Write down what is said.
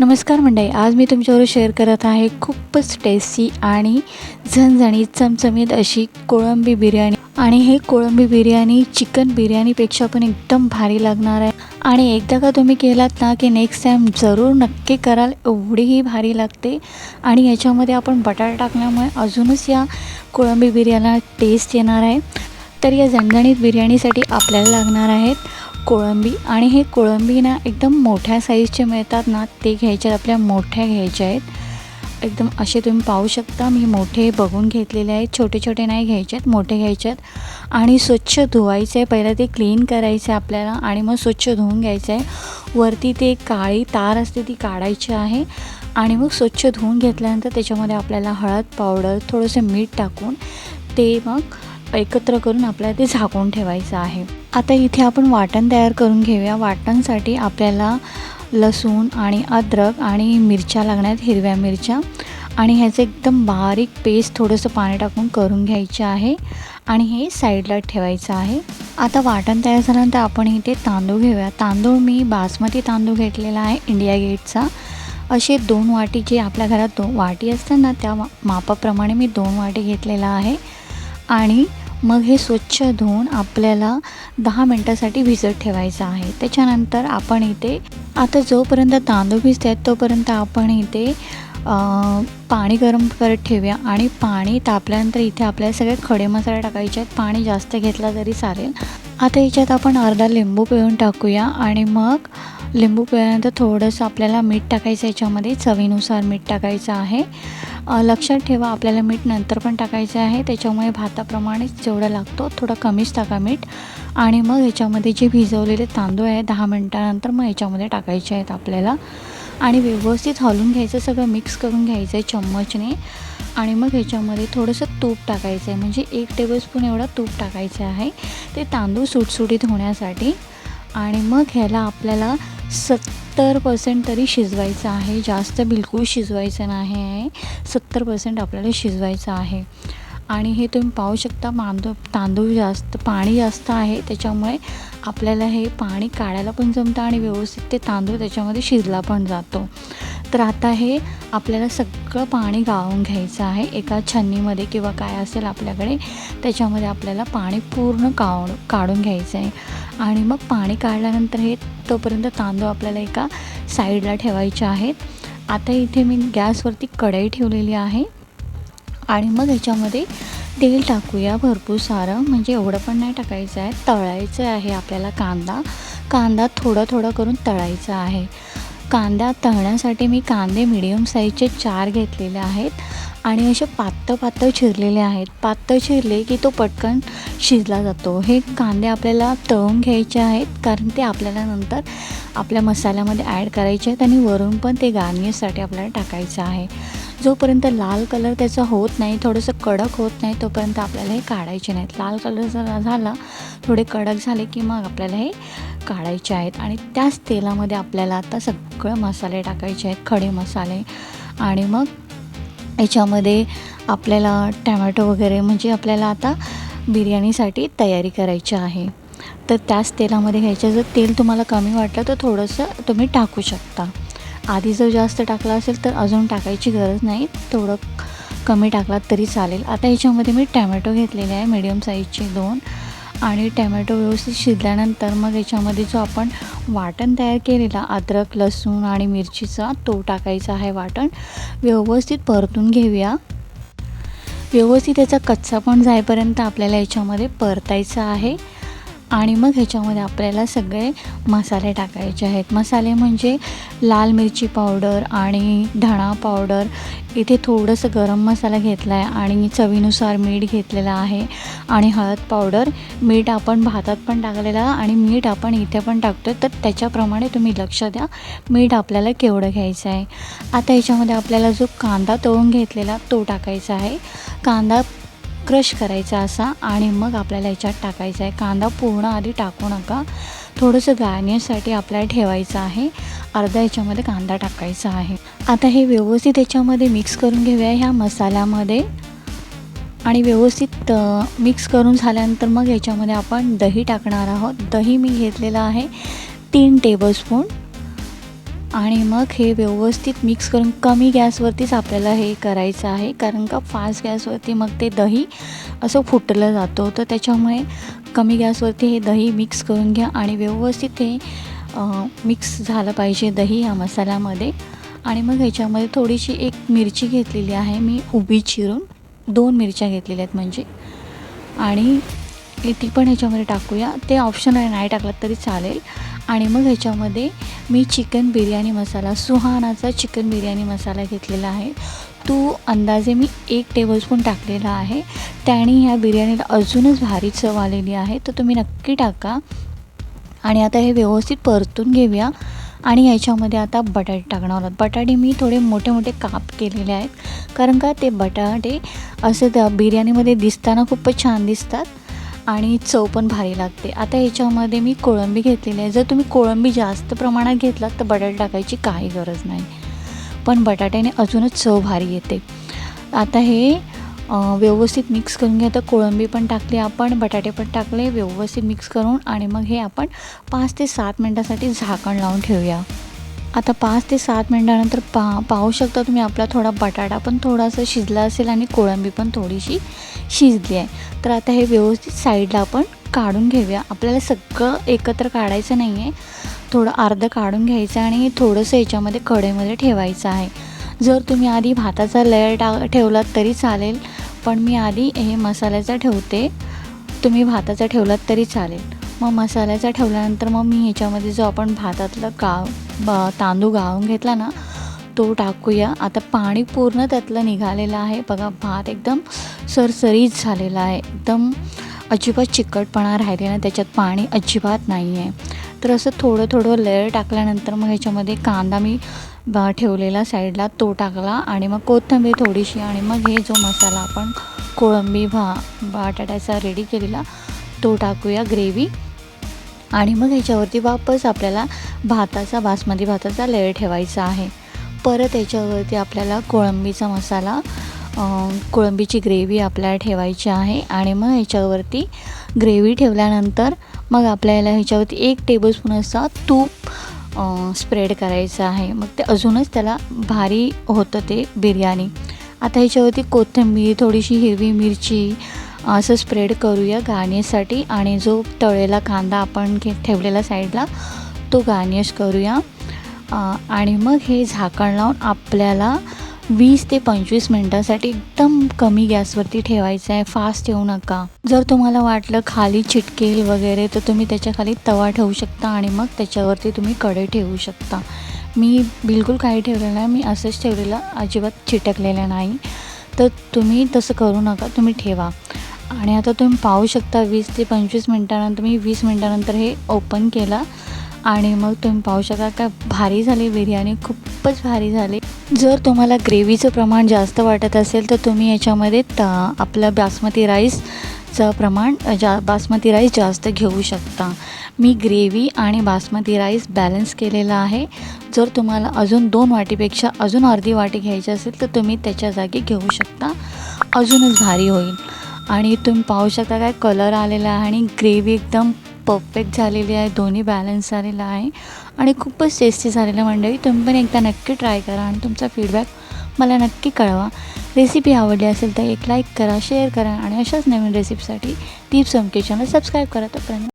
नमस्कार मंडळी आज मी तुमच्यावर शेअर करत आहे खूपच टेस्टी आणि झणझणीत चमचमीत अशी कोळंबी बिर्याणी. आणि हे कोळंबी बिर्याणी चिकन बिर्याणीपेक्षा पण एकदम भारी लागणार आहे. आणि एकदा का तुम्ही केलात ना की नेक्स्ट टाईम जरूर नक्की कराल एवढीही भारी लागते. आणि याच्यामध्ये आपण बटाटा टाकल्यामुळे अजूनच या कोळंबी बिर्याणीला टेस्ट येणार आहे. तर या झणझणीत बिर्याणीसाठी आपल्याला लागणार आहेत कोळंबी आणि हे कोळंबी ना एकदम मोठ्या साईजचे मिळतात ना ते घ्यायचे आपल्या मोठ्या घ्यायच्या आहेत. एकदम असे तुम्ही पाहू शकता मी मोठे बघून घेतलेले आहेत छोटे छोटे नाही घ्यायचे आहेत मोठे घ्यायचे आहेत. आणि स्वच्छ धुवायचे आहे पहिलं ते क्लीन करायचं आहे आपल्याला आणि मग स्वच्छ धुवून घ्यायचं आहे. वरती ते काळी तार असते ती काढायची आहे. आणि मग स्वच्छ धुवून घेतल्यानंतर त्याच्यामध्ये आपल्याला हळद पावडर थोडंसं मीठ टाकून ते मग एकत्र करून आपल्याला ते झाकून ठेवायचं आहे. आता इथे आपण वाटण तयार करून घेऊया. वाटणसाठी आपल्याला लसूण आणि अद्रक आणि मिरच्या लागणार आहेत हिरव्या मिरच्या. आणि ह्याचं एकदम बारीक पेस्ट थोडंसं पाणी टाकून करून घ्यायचे आहे. आणि हे साईडला ठेवायचं आहे. आता वाटण तयार झाल्यानंतर आपण इथे तांदूळ घेऊया. तांदूळ मी बासमती तांदूळ घेतलेला आहे इंडिया गेटचा. असे दोन वाटी जे आपल्या घरात दो वाटी असतात ना त्या मा- मापाप्रमाणे मी दोन वाटी घेतलेला आहे. आणि मग हे स्वच्छ धुवून आपल्याला दहा मिनटासाठी भिजत ठेवायचं आहे. त्याच्यानंतर आपण इथे आता जोपर्यंत तांदूळ भिजत आहेत तोपर्यंत आपण इथे पाणी गरम करत ठेवूया आणि पाणी तापल्यानंतर इथे आपल्याला सगळे खडे मसाले टाकायचे आहेत. पाणी जास्त घेतला तरी चालेल. आता याच्यात आपण अर्धा लिंबू पिळून टाकूया आणि मग लिंबू पिळल्यानंतर थोडंसं आपल्याला मीठ टाकायचं याच्यामध्ये चवीनुसार मीठ टाकायचं आहे. लक्षात ठेवा आपल्याला मीठ नंतर पण टाकायचं आहे. त्याच्यामुळे भाताप्रमाणेच जेवढं लागतो थोडं कमीच टाका मीठ. आणि मग ह्याच्यामध्ये जे भिजवलेले तांदूळ आहे दहा मिनटानंतर मग ह्याच्यामध्ये टाकायचे आहेत आपल्याला. आणि व्यवस्थित हलून घ्यायचं सगळं मिक्स करून घ्यायचं आहे चम्मचने. आणि मग ह्याच्यामध्ये थोडंसं तूप टाकायचं आहे. म्हणजे एक टेबलस्पून एवढा तूप टाकायचं आहे. ते तांदूळ सुटसुटीत होण्यासाठी. आणि मग ह्याला आपल्याला सत्तर पर्सेंट तरी शिजवायचं आहे. जास्त बिलकुल शिजवायचं नाही आहे. सत्तर पर्सेंट आपल्याला शिजवायचं आहे. आणि हे तुम्ही पाहू शकता मांदू तांदूळ जास्त पाणी जास्त आहे. त्याच्यामुळे आपल्याला हे पाणी काढायला पण जमतं आणि व्यवस्थित ते तांदूळ त्याच्यामध्ये शिजला पण जातो. तर आता हे आपल्याला सगळं पाणी गाळून घ्यायचं आहे. एका छन्नीमध्ये किंवा काय असेल आपल्याकडे त्याच्यामध्ये आपल्याला पाणी पूर्ण काढून काढून घ्यायचं आहे. आणि मग पाणी काढल्यानंतर हे तोपर्यंत तांदूळ आपल्याला एका साईडला ठेवायचे आहेत. आता इथे मी गॅसवरती कढई ठेवलेली आहे. आणि मग ह्याच्यामध्ये तेल टाकूया भरपूर सारं. म्हणजे एवढं पण नाही टाकायचं आहे. तळायचं आहे आपल्याला कांदा. कांदा थोडं थोडं करून तळायचा आहे. कांदा तळण्यासाठी मी कांदे मिडियम साईजचे चार घेतलेले आहेत. आणि असे पातळ पातळ चिरलेले आहेत. पातळ चिरले की तो पटकन शिजला जातो. हे कांदे आपल्याला तळून घ्यायचे आहेत कारण ते आपल्याला नंतर आपल्या मसाल्यामध्ये ॲड करायचे आहेत आणि वरून पण ते गार्निशसाठी आपल्याला टाकायचं आहे. जोपर्यंत लाल कलर त्याचा होत नाही थोडंसं कडक होत नाही तोपर्यंत आपल्याला हे काढायचे नाहीत. लाल कलर जर झाला थोडे कडक झाले की मग आपल्याला हे काढायचे आहेत. आणि त्याच तेलामध्ये आपल्याला आता सगळं मसाले टाकायचे आहेत. खडे मसाले आणि मग याच्यामध्ये आपल्याला टॅमॅटो वगैरे म्हणजे आपल्याला आता बिर्याणीसाठी तयारी करायची आहे. तर त्याच तेलामध्ये घ्यायचं जर तेल तुम्हाला कमी वाटलं तर थोडंसं तुम्ही टाकू शकता. आधी जर जास्त टाकला असेल तर अजून टाकायची गरज नाही. थोडं कमी टाकलात तरी चालेल. आता ह्याच्यामध्ये मी टॅमॅटो घेतलेले आहे मिडियम साईजचे दोन. आणि टॅमॅटो व्यवस्थित शिजल्यानंतर मग याच्यामध्ये जो आपण वाटण तयार केलेला अद्रक लसूण आणि मिरचीचा तो टाकायचा आहे वाटण. व्यवस्थित परतून घेऊया. व्यवस्थित याचा कच्चा पण जाईपर्यंत आपल्याला याच्यामध्ये परतायचं आहे. आणि मग ह्याच्यामध्ये आपल्याला सगळे मसाले टाकायचे आहेत. मसाले म्हणजे लाल मिरची पावडर आणि धणा पावडर. इथे थोडंसं गरम मसाला घेतला आहे आणि चवीनुसार मीठ घेतलेलं आहे. आणि हळद पावडर. मीठ आपण भातात पण टाकलेलं आणि मीठ आपण इथे पण टाकतो तर त्याच्याप्रमाणे तुम्ही लक्ष द्या. मीठ आपल्याला केवढं घ्यायचं आहे. आता ह्याच्यामध्ये आपल्याला जो कांदा तळून घेतलेला तो टाकायचा आहे. कांदा क्रश करायचा असा आणि मग आपल्याला याच्यात टाकायचा आहे. कांदा पूर्ण आधी टाकू नका. थोडंसं गाळण्यासाठी आपल्याला ठेवायचं आहे. अर्धा याच्यामध्ये कांदा टाकायचा आहे. आता हे व्यवस्थित याच्यामध्ये मिक्स करून घेऊया ह्या मसाल्यामध्ये. आणि व्यवस्थित मिक्स करून झाल्यानंतर मग याच्यामध्ये आपण दही टाकणार आहोत. दही मी घेतलेलं आहे तीन टेबलस्पून आणि मग हे व्यवस्थित मिक्स करून कमी गॅसवरतीच आपल्याला हे करायचं आहे. कारण का फास्ट गॅसवरती मग ते दही असं फुटलं जातं. तर त्याच्यामुळे कमी गॅसवरती हे दही मिक्स करून घ्या आणि व्यवस्थित हे मिक्स झालं पाहिजे दही या मसाल्यामध्ये. आणि मग ह्याच्यामध्ये थोडीशी एक मिरची घेतलेली आहे. मी उभी चिरून दोन मिरच्या घेतलेल्या आहेत म्हणजे. आणि ती पण ह्याच्यामध्ये टाकूया. ते ऑप्शन आहे नाही टाकलं तरी चालेल. आणि मग ह्याच्यामध्ये मी चिकन बिर्याणी मसाला सुहानाचा चिकन बिर्याणी मसाला घेतलेला आहे. तो अंदाजे मी एक टेबलस्पून टाकलेला आहे. त्याने ह्या बिर्याणीला अजूनच भारी चव आलेली आहे. तर तुम्ही नक्की टाका. आणि आता हे व्यवस्थित परतून घेऊया. आणि याच्यामध्ये आता बटाटे टाकणार आहोत. बटाटे मी थोडे मोठे मोठे काप केलेले आहेत. कारण का ते बटाटे असे त्या बिर्याणीमध्ये दिसताना खूपच छान दिसतात. आणि चव पण भारी लागते. आता ह्याच्यामध्ये मी कोळंबी घेतलेली आहे. जर तुम्ही कोळंबी जास्त प्रमाणात घेतलात तर बटाटे टाकायची काही गरज नाही. पण बटाट्याने अजूनच चव भारी येते. आता हे व्यवस्थित मिक्स करून घ्या. तर कोळंबी पण टाकली आपण बटाटे पण टाकले व्यवस्थित मिक्स करून आणि मग हे आपण पाच ते सात मिनटासाठी झाकण लावून ठेवूया. आता पाच ते सात मिनटानंतर पा पाहू शकता तुम्ही आपला थोडा बटाटा पण थोडासा शिजला असेल आणि कोळंबी पण थोडीशी शिजली आहे. तर आता हे व्यवस्थित साईडला आपण काढून घेऊया. आपल्याला सगळं एकत्र काढायचं नाही आहे थोडं अर्धं काढून घ्यायचं आणि थोडंसं याच्यामध्ये कढईमध्ये ठेवायचं आहे. जर तुम्ही आधी भाताचा लेअर टा ठेवलात तरी चालेल पण मी आधी हे मसाल्याचा ठेवते. तुम्ही भाताचा ठेवलात तरी चालेल. मग मसाल्याचा ठेवल्यानंतर मग मी ह्याच्यामध्ये जो आपण भातातलं गाव ब तांदूळ गाळून घेतला ना तो टाकूया. आता पाणी पूर्ण त्यातलं निघालेलं आहे. बघा भात एकदम सरसरीत झालेला आहे. एकदम अजिबात चिकटपणा राहिलेला त्याच्यात पाणी अजिबात नाही आहे तर असं थोडं थोडं लेअर टाकल्यानंतर मग ह्याच्यामध्ये कांदा मी बा ठेवलेला साईडला तो टाकला आणि मग कोथिंबीर थोडीशी आणि मग हे जो मसाला आपण कोळंबी भा बटाट्याचा रेडी केलेला तो टाकूया ग्रेव्ही. आणि मग ह्याच्यावरती वापस आपल्याला भाताचा बासमती भाताचा लेअर ठेवायचा आहे. परत याच्यावरती आपल्याला कोळंबीचा मसाला कोळंबीची ग्रेव्ही आपल्याला ठेवायची आहे आणि मग ह्याच्यावरती ग्रेव्ही ठेवल्यानंतर मग आपल्याला ह्याच्यावरती एक टेबलस्पून असा तूप स्प्रेड करायचं आहे. मग ते अजूनच त्याला भारी होतं ते बिर्याणी. आता ह्याच्यावरती कोथिंबीर थोडीशी हिरवी मिरची असं स्प्रेड करूया गार्निशसाठी आणि जो तळेला कांदा आपण घे ठेवलेला साईडला तो गार्निश करूया. आणि मग हे झाकण लावून आपल्याला वीस ते पंचवीस मिनटासाठी एकदम कमी गॅसवरती ठेवायचं आहे. फास्ट ठेवू नका. जर तुम्हाला वाटलं खाली चिटकेल वगैरे तर तुम्ही त्याच्याखाली तवा ठेवू शकता आणि मग त्याच्यावरती तुम्ही कडे ठेवू शकता. मी बिलकुल काही ठेवलेलं नाही. मी असंच ठेवलेलं अजिबात चिटकलेलं नाही. तर तुम्ही तसं करू नका. तुम्ही ठेवा. आणि आता तुम्ही पाहू शकता वीस ते पंचवीस मिनटानंतर मी वीस मिनटानंतर हे ओपन केला. आणि मग तुम्ही पाहू शकता का भारी झाली बिर्याणी खूपच भारी झाली. जर तुम्हाला ग्रेव्हीचं प्रमाण जास्त वाटत असेल तर तुम्ही याच्यामध्ये त आपलं बासमती राईसचं प्रमाण जा बासमती राईस जास्त घेऊ शकता. मी ग्रेव्ही आणि बासमती राईस बॅलन्स केलेला आहे. जर तुम्हाला अजून दोन वाटीपेक्षा अजून अर्धी वाटी घ्यायची असेल तर तुम्ही त्याच्या जागी घेऊ शकता. अजूनच भारी होईल. आणि तुम्ही पाहू शकता काय कलर आलेला आहे आणि ग्रेव्ही एकदम परफेक्ट झालेली आहे. दोन्ही बॅलन्स झालेला आहे. आणि खूपच टेस्टी झालेलं मंडळी. तुम्ही पण एकदा नक्की ट्राय करा आणि तुमचा फीडबॅक मला नक्की कळवा. रेसिपी आवडली असेल तर एक लाईक करा शेअर करा आणि अशाच नवीन रेसिपीसाठी टिप्स होम किचनला सबस्क्राईब करा तोपर्यंत.